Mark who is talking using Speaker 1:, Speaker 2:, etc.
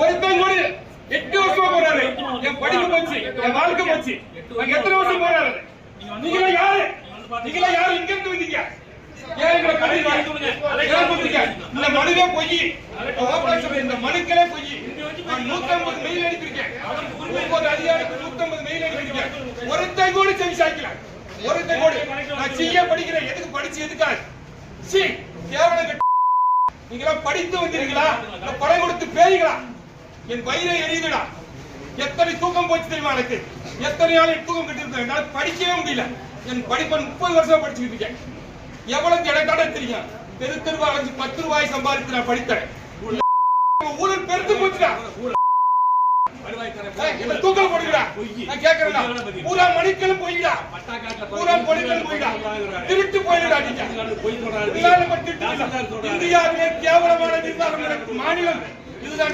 Speaker 1: ஒருத்தன் கூட எட்டு வருஷமா போறாரு. என் படிப்பு போச்சு என் வாழ்க்கை போச்சு. எத்தனை வருஷம் போறாரு? யாரு? யாரு? இங்க இருந்து வந்தீங்க. இந்த மனுவே பொய். இந்த மனுக்களே பொய். நான் நூத்தம்பது மெயில் அனுப்பியிருக்கேன் அதிகாரிக்கு நூத்தம்பது மெயில் அனுப்பியிருக்கேன் ஒருத்தன் கூட செவி சாய்க்கல. ஒருத்தன் கூட. நான் செய்ய படிக்கிறேன். எதுக்கு படிச்சு எதுக்காக? சி. நீங்களா படித்து வந்தீர்களா? இல்ல படம் கொடுத்து பேய்களா? என் வயிறை எரியுதுடா. எத்தனை தூக்கம் போச்சு தெரியுமா எனக்கு? எத்தனை நாள் தூக்கம் கட்டிருந்தேன் என்னால படிக்கவே முடியல. என் படிப்பை முப்பது வருஷம் படிச்சுக்கிட்டு இருக்கேன். எவ்வளவு எனக்கான தெரியும்? தெரு தெருவா அலைஞ்சு பத்து ரூபாய் சம்பாதித்து நான் படித்தேன். ஊழல் பெருத்து போச்சுடா. தூக்கம் போடுங்கடா நான் கேக்குறேன்டா. பூரா மணிக்களும் போயிடா பூரா மணிக்களும் போயிடா திருட்டு போயிடா நீங்க. இதனால மட்டும் இந்தியாவிலே கேவலமான நிர்வாகம் நடக்கும் மாநிலம் இதுதான்.